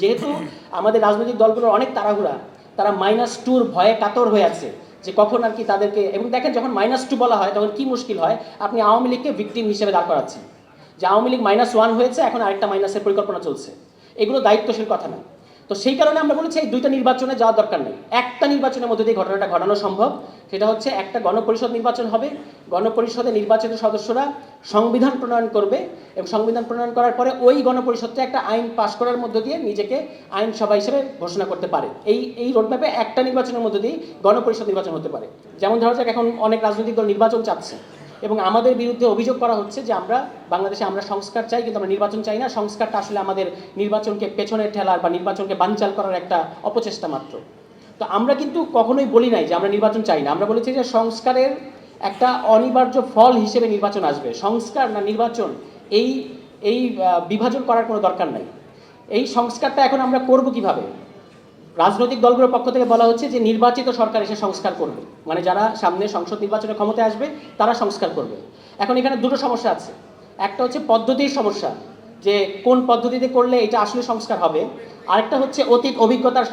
যেহেতু আমাদের রাজনৈতিক দলগুলোর অনেক তাড়াহুড়া, তারা মাইনাস টুর ভয়ে কাতর হয়ে আছে যে কখন আর কি তাদেরকে, এবং দেখেন যখন মাইনাস টু বলা হয় তখন কি মুশকিল হয়, আপনি আওয়ামী লীগকে ভিকটিম হিসেবে দাঁড় করাচ্ছেন। যে আওয়ামী লীগ মাইনাস ওয়ান হয়েছে, এখন আরেকটা মাইনাসের পরিকল্পনা চলছে। এগুলো দায়িত্বশীল কথা না। তো সেই কারণে আমরা বলেছি এই দুইটা নির্বাচনে যাওয়ার দরকার নেই। একটা নির্বাচনের মধ্যে দিয়ে ঘটনাটা ঘটানো সম্ভব। সেটা হচ্ছে একটা গণপরিষদ নির্বাচন হবে। গণপরিষদে নির্বাচিত সদস্যরা সংবিধান প্রণয়ন করবে এবং সংবিধান প্রণয়ন করার পরে ওই গণপরিষদটা একটা আইন পাশ করার মধ্য দিয়ে নিজেকে আইনসভা হিসেবে ঘোষণা করতে পারে। এই এই রোডম্যাপে একটা নির্বাচনের মধ্য দিয়ে গণপরিষদ নির্বাচন হতে পারে। যেমন ধরা যাক এখন অনেক রাজনৈতিক দল নির্বাচন চাচ্ছে। এবং আমাদের বিরুদ্ধে অভিযোগ করা হচ্ছে যে আমরা বাংলাদেশে আমরা সংস্কার চাই, কিন্তু আমরা নির্বাচন চাই না। সংস্কারটা আসলে আমাদের নির্বাচনকে পেছনে ঠেলার বা নির্বাচনকে বানচাল করার একটা অপচেষ্টা মাত্র। তো আমরা কিন্তু কখনোই বলি নাই যে আমরা নির্বাচন চাই না। আমরা বলেছি যে সংস্কারের একটা অনিবার্য ফল হিসেবে নির্বাচন আসবে। সংস্কার না নির্বাচন, এই এই বিভাজন করার কোনো দরকার নাই। এই সংস্কারটা এখন আমরা করব কীভাবে? রাজনৈতিক দলগুলোর পক্ষ থেকে বলা হচ্ছে যে নির্বাচিত সরকার এসে সংস্কার করবে। মানে যারা সামনে সংসদ নির্বাচনে ক্ষমতায় আসবে, তারা সংস্কার করবে। এখন এখানে দুটো সমস্যা আছে। একটা হচ্ছে পদ্ধতির সমস্যা, যে কোন পদ্ধতিতে করলে এটা আসলে সংস্কার হবে। আরেকটা হচ্ছে অতীত অভিজ্ঞতার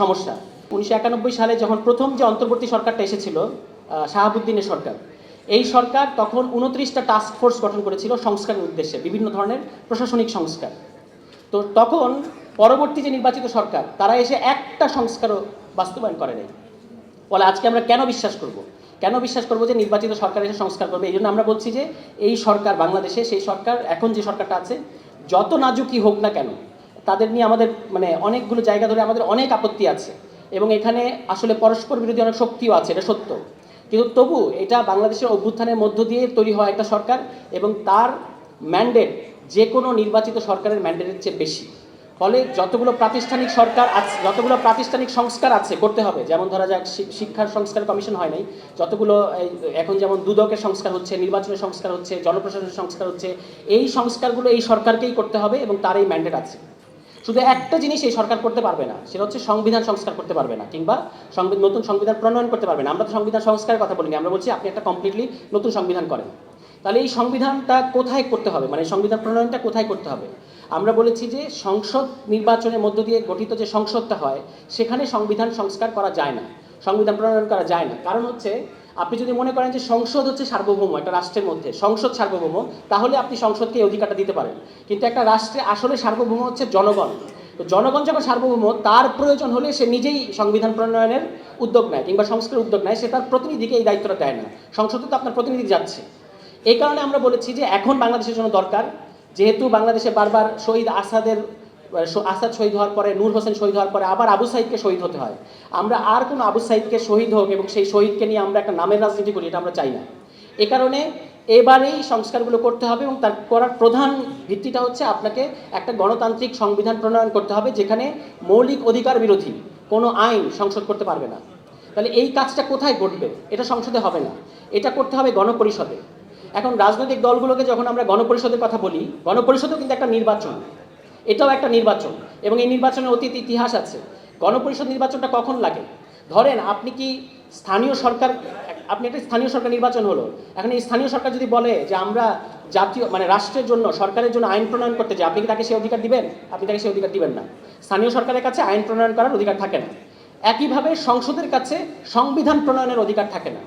সমস্যা। উনিশশো একানব্বই সালে যখন প্রথম যে অন্তর্বর্তী সরকারটা এসেছিল শাহাবুদ্দিনের সরকার, এই সরকার তখন উনত্রিশটা টাস্ক ফোর্স গঠন করেছিল সংস্কারের উদ্দেশ্যে, বিভিন্ন ধরনের প্রশাসনিক সংস্কার। তো তখন পরবর্তী যে নির্বাচিত সরকার, তারা এসে একটা সংস্কারও বাস্তবায়ন করে নাই। ফলে আজকে আমরা কেন বিশ্বাস করব? কেন বিশ্বাস করব যে নির্বাচিত সরকার এসে সংস্কার করবে? এই জন্য আমরা বলছি যে এই সরকার বাংলাদেশে, সেই সরকার, এখন যে সরকারটা আছে, যত নাজুকি হোক না কেন, তাদের নিয়ে আমাদের মানে অনেকগুলো জায়গা ধরে আমাদের অনেক আপত্তি আছে। এবং এখানে আসলে পরস্পর বিরোধী অনেক শক্তিও আছে, এটা সত্য। কিন্তু তবু এটা বাংলাদেশের অভ্যুত্থানের মধ্য দিয়ে তৈরি হওয়া একটা সরকার এবং তার ম্যান্ডেট যে কোনো নির্বাচিত সরকারের ম্যান্ডেটের চেয়ে বেশি। ফলে যতগুলো প্রাতিষ্ঠানিক সরকার আছে, যতগুলো প্রাতিষ্ঠানিক সংস্কার আছে, করতে হবে। যেমন ধরা যাক শিক্ষার সংস্কার কমিশন হয় নাই। যতগুলো এখন যেমন দুদকের সংস্কার হচ্ছে, নির্বাচনের সংস্কার হচ্ছে, জনপ্রশাসনের সংস্কার হচ্ছে, এই সংস্কারগুলো এই সরকারকেই করতে হবে এবং তার এই ম্যান্ডেট আছে। শুধু একটা জিনিস এই সরকার করতে পারবে না, সেটা হচ্ছে সংবিধান সংস্কার করতে পারবে না, কিংবা নতুন সংবিধান প্রণয়ন করতে পারবে না। আমরা তো সংবিধান সংস্কারের কথা বলিনি, আমরা বলছি আপনি একটা কমপ্লিটলি নতুন সংবিধান করেন। তাহলে এই সংবিধানটা কোথায় করতে হবে? মানে সংবিধান প্রণয়নটা কোথায় করতে হবে? আমরা বলেছি যে সংসদ নির্বাচনের মধ্য দিয়ে গঠিত যে সংসদটা হয়, সেখানে সংবিধান সংস্কার করা যায় না। সংবিধান প্রণয়ন করা যায় না। কারণ হচ্ছে, আপনি যদি মনে করেন যে সংসদ হচ্ছে সার্বভৌম একটা রাষ্ট্রের মধ্যে, সংসদ সার্বভৌম, তাহলে আপনি সংসদকে এই অধিকারটা দিতে পারেন। কিন্তু একটা রাষ্ট্রে আসলে সার্বভৌম হচ্ছে জনগণ। তো জনগণ যখন সার্বভৌম, তার প্রয়োজন হলে সে নিজেই সংবিধান প্রণয়নের উদ্যোগ নেয় কিংবা সংস্কারের উদ্যোগ নেয়, সে তার প্রতিনিধিকে এই দায়িত্বটা দেয় না। সংসদে তো আপনার প্রতিনিধি যাচ্ছে। এই কারণে আমরা বলেছি যে এখন বাংলাদেশের জন্য দরকার, যেহেতু বাংলাদেশে বারবার শহীদ আসাদের আসাদ শহীদ হওয়ার পরে, নূর হোসেন শহীদ হওয়ার পরে আবার আবু সাইদকে শহীদ হতে হয়। আমরা আর কোনো আবু সাইদকে শহীদ হোক এবং সেই শহীদকে নিয়ে আমরা একটা নামের রাজনীতি করি, এটা আমরা চাই না। এ কারণে এবারেই সংস্কারগুলো করতে হবে এবং তার করার প্রধান ভিত্তিটা হচ্ছে আপনাকে একটা গণতান্ত্রিক সংবিধান প্রণয়ন করতে হবে, যেখানে মৌলিক অধিকার বিরোধী কোনো আইন সংসদ করতে পারবে না। তাহলে এই কাজটা কোথায় ঘটবে? এটা সংসদে হবে না। এটা করতে হবে গণপরিষদে। এখন রাজনৈতিক দলগুলোকে যখন আমরা গণপরিষদের কথা বলি, গণপরিষদও কিন্তু একটা নির্বাচন। এটাও একটা নির্বাচন এবং এই নির্বাচনের অতীত ইতিহাস আছে। গণপরিষদ নির্বাচনটা কখন লাগে? ধরেন আপনি কি স্থানীয় সরকার, আপনি একটা স্থানীয় সরকার নির্বাচন হলো। এখন এই স্থানীয় সরকার যদি বলে যে আমরা জাতীয় মানে রাষ্ট্রের জন্য, সরকারের জন্য আইন প্রণয়ন করতে চাই, আপনি কি তাকে সেই অধিকার দিবেন? আপনি তাকে সেই অধিকার দিবেন না। স্থানীয় সরকারের কাছে আইন প্রণয়ন করার অধিকার থাকে না। একইভাবে সংসদের কাছে সংবিধান প্রণয়নের অধিকার থাকে না।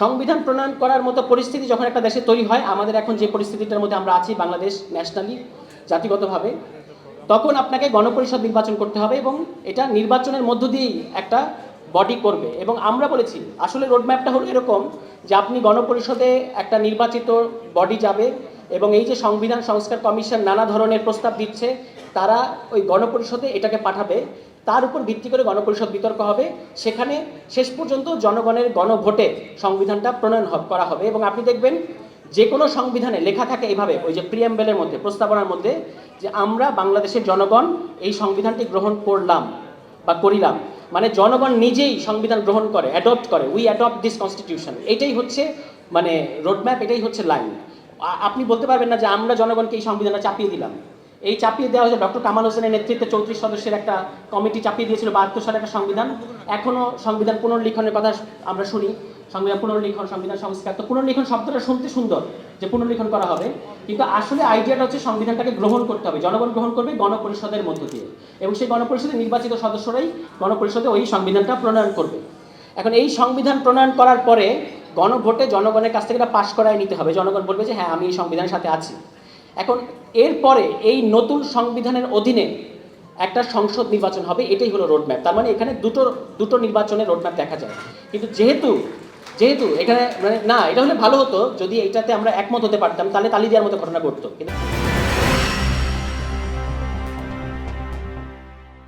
সংবিধান প্রণয়ন করার মতো পরিস্থিতি যখন একটা দেশে তৈরি হয়, আমাদের এখন যে পরিস্থিতিটার মধ্যে আমরা আছি, বাংলাদেশ ন্যাশনালি জাতিগতভাবে, তখন আপনাকে গণপরিষদ নির্বাচন করতে হবে এবং এটা নির্বাচনের মধ্য দিয়েই একটা বডি করবে। এবং আমরা বলেছি, আসলে রোডম্যাপটা হলো এরকম যে আপনি গণপরিষদে একটা নির্বাচিত বডি যাবে এবং এই যে সংবিধান সংস্কার কমিশন নানা ধরনের প্রস্তাব দিচ্ছে, তারা ওই গণপরিষদে এটাকে পাঠাবে। তার উপর ভিত্তি করে গণপরিষদ বিতর্ক হবে। সেখানে শেষ পর্যন্ত জনগণের গণভোটে সংবিধানটা প্রণয়ন করা হবে এবং আপনি দেখবেন যে কোনো সংবিধানে লেখা থাকে এইভাবে ওই যে প্রিয়াম্বেলের মধ্যে, প্রস্তাবনার মধ্যে, যে আমরা বাংলাদেশের জনগণ এই সংবিধানটি গ্রহণ করলাম বা করিলাম। মানে জনগণ নিজেই সংবিধান গ্রহণ করে অ্যাডপ্ট করে। উই অ্যাডপ্ট দিস কনস্টিটিউশন এটাই হচ্ছে মানে রোডম্যাপ এটাই হচ্ছে লাইন আপনি বলতে পারবেন না যে আমরা জনগণকে এই সংবিধানটা চাপিয়ে দিলাম। এই চাপিয়ে দেওয়া হয়েছে ডক্টর কামাল হোসেনের নেতৃত্বে চৌত্রিশ সদস্যের একটা কমিটি চাপিয়ে দিয়েছিল বাহাত্তর সালে একটা সংবিধান। এখনও সংবিধান পুনর্লিখনের কথা আমরা শুনি। সংবিধান পুনর্লিখন, সংবিধান সংস্কার। তো পুনর্লিখন শব্দটা শুনতে সুন্দর যে পুনর্লিখন করা হবে। কিন্তু আসলে আইডিয়াটা হচ্ছে সংবিধানটাকে গ্রহণ করতে হবে। জনগণ গ্রহণ করবে গণপরিষদের মধ্য দিয়ে। এবং সেই গণপরিষদে নির্বাচিত সদস্যরাই গণপরিষদে ওই সংবিধানটা প্রণয়ন করবে। এখন এই সংবিধান প্রণয়ন করার পরে গণভোটে জনগণের কাছ থেকে এটা পাশ করায় নিতে হবে। জনগণ বলবে যে হ্যাঁ আমি এই সংবিধানের সাথে আছি। এখন এরপরে এই নতুন সংবিধানের অধীনে একটা সংসদ নির্বাচন হবে, এটাই হলো রোডম্যাপ তার মানে এখানে দুটো দুটো নির্বাচনের রোডম্যাপ দেখা যায়। কিন্তু যেহেতু যেহেতু এখানে মানে না, এটা হলে ভালো হতো যদি এটাতে আমরা একমত হতে পারতাম, তাহলে তালি দেওয়ার মতো ঘটনা ঘটতো। কিন্তু